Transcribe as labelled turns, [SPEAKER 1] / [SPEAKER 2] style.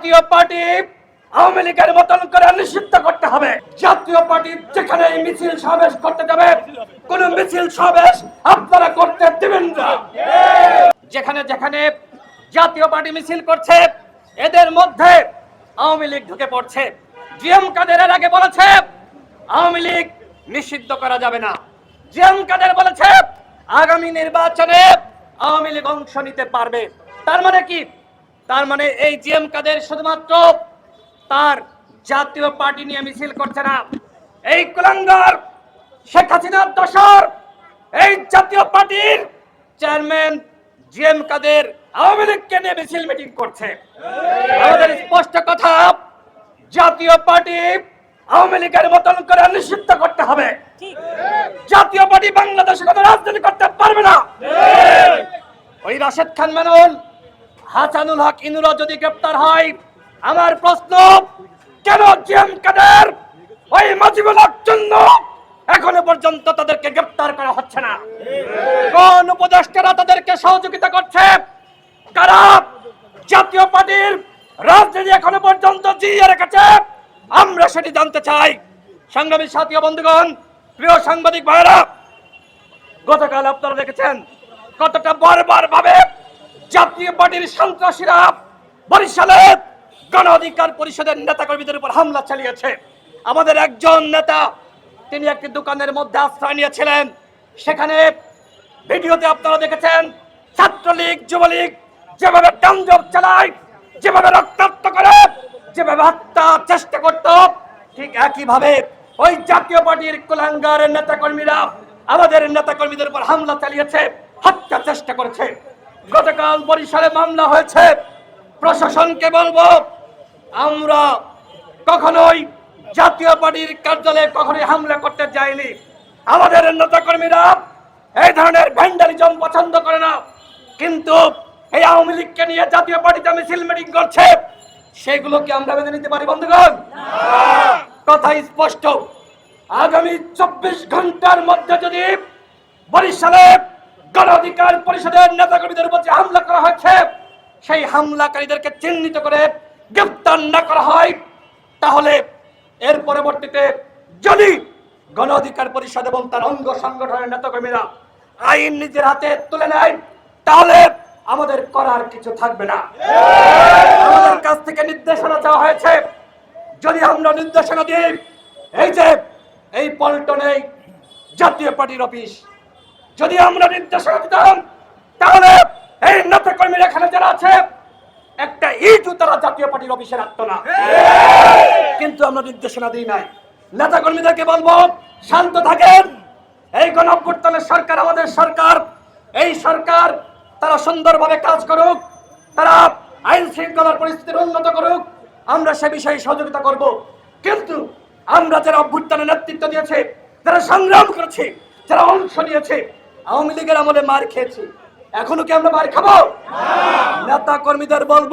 [SPEAKER 1] জাতীয় পার্টি আওয়ামী লীগের মতন করে নিষিদ্ধ করতে হবে। জাতীয় পার্টি যেখানে মিছিল সমাবেশ করতে যাবে, কোন মিছিল সমাবেশ আপনারা করতে দেবেন না। যেখানে যেখানে জাতীয় পার্টি মিছিল করছে, এদের মধ্যে আওয়ামী লীগ ঢুকে পড়ছে। জিএম কাদের আগে বলেছে, আওয়ামী লীগ নিষিদ্ধ করা যাবে না। জিএম কাদের বলেছে, আগামী নির্বাচনে আওয়ামী লীগ অংশ নিতে পারবে। তার মানে কি? তার মানে এই জিএম কাদের শুধুমাত্র তার জাতীয় পার্টি নিয়ে মিছিল করছে না। এই কুলাঙ্গার শেখ হাসিনার দশর এই জাতীয় পার্টির চেয়ারম্যান জিএম কাদের আওয়ামী লীগকে নিয়ে মিছিল মিটিং করছে। আমাদের স্পষ্ট কথা জাতীয় পার্টি আওয়ামী লীগের মতন করে নিষিদ্ধ করতে হবে। জাতীয় পার্টি বাংলাদেশে কোনো রাজনীতি করতে পারবে না। ওই রাশেদ খান মেনন হাসানুল হক ইনুরা যদি গ্রেপ্তার হয়, আমার প্রশ্ন, কেন জিএম কাদের ওই মাজিবুল হক জন্য এখনও পর্যন্ত তাদেরকে গ্রেপ্তার করা হচ্ছে না? কোন উপদেষ্টারা তাদেরকে সহযোগিতা করছে? কারা? জাতীয় পার্টির রাজনীতি এখনও পর্যন্ত জিয়ে রেখেছে? আমরা সেটি জানতে চাই। সংগ্রামী সাথী বন্ধুগণ, প্রিয় সাংবাদিক ভাইরা গতকাল আপনারা দেখেছেন কতটা বারবার ভাবে জাতীয় পার্টির সন্ত্রাসীরা বরিশালে গণ অধিকার পরিষদের নেতা কর্মীদের উপর হামলা চালিয়েছে। আমাদের একজন নেতা, তিনি একটি দোকানের মধ্যে আশ্রয় নিয়েছিলেন। সেখানে ভিডিওতে আপনারা দেখেছেন, ছাত্রলীগ, যুবলীগ যেভাবে তাণ্ডব চালায়, যেভাবে রক্তাক্ত করে, যেভাবে হত্যা চেষ্টা করত, ঠিক একইভাবে ওই জাতীয় পার্টির কুলাঙ্গার নেতা কর্মীরা আমাদের নেতা কর্মীদের উপর হামলা চালিয়েছে, হত্যা চেষ্টা করেছে। গতকাল বরিশালে মামলা হয়েছে। প্রশাসনকে বলব, আমরা কখনোই জাতীয় পার্টির কার্যালয়ে কখনোই হামলা করতে যাইনি। আমাদের নেতা কর্মীরা এই ধরনের ভ্যান্ডালিজম পছন্দ করে না। কিন্তু এই আওয়ামী লীগকে নিয়ে জাতীয় পার্টিতে মিছিল মিটিং করছে সেগুলো কি আমরা বেঁধে নিতে পারি, বন্ধুগণ? কথা স্পষ্ট। আগামী চব্বিশ ঘণ্টার মধ্যে যদি বরিশালে অধিকার পরিষদের নেতাকর্মীদের উপর যে হামলা করা হয়েছে সেই হামলাকারীদেরকে চিহ্নিত করে গ্রেপ্তার না করা হয়, তাহলে এর পরবর্তীতে যদি গণ অধিকার পরিষদ এবং তার অঙ্গ সংগঠনের নেতাকর্মীরা আইন নিজের হাতে তুলে নেয়, তাহলে আমাদের করার কিছু থাকবে না। আমাদের কাছ থেকে নির্দেশনা চাওয়া হয়েছে, যদি আমরা নির্দেশনা দিই, এই যে এই পল্টনে জাতীয় পার্টির অফিস যদি আমরা নির্দেশনা দিতাম, তাহলে এই নেতা কর্মীরা এখানে যারা আছে, একটা ইটও তারা জাতীয় পার্টির অফিসে রাখতো না। কিন্তু আমরা নির্দেশনা দিই নাই। নেতা কর্মীদেরকে বলব, শান্ত থাকেন। এই গণ অভ্যুত্থানের সরকার, আমাদের সরকার, এই সরকার তারা সুন্দরভাবে কাজ করুক, তারা আইন শৃঙ্খলার পরিস্থিতির উন্নত করুক, আমরা সে বিষয়ে সহযোগিতা করব। কিন্তু আমরা যারা অভ্যুত্থানের নেতৃত্ব দিয়েছে, যারা সংগ্রাম করেছে, যারা অংশ নিয়েছে আওয়ামী লীগের আমলে মার খেয়েছি। এখনও কি আমরা মার খাব? নেতা কর্মীদের বলব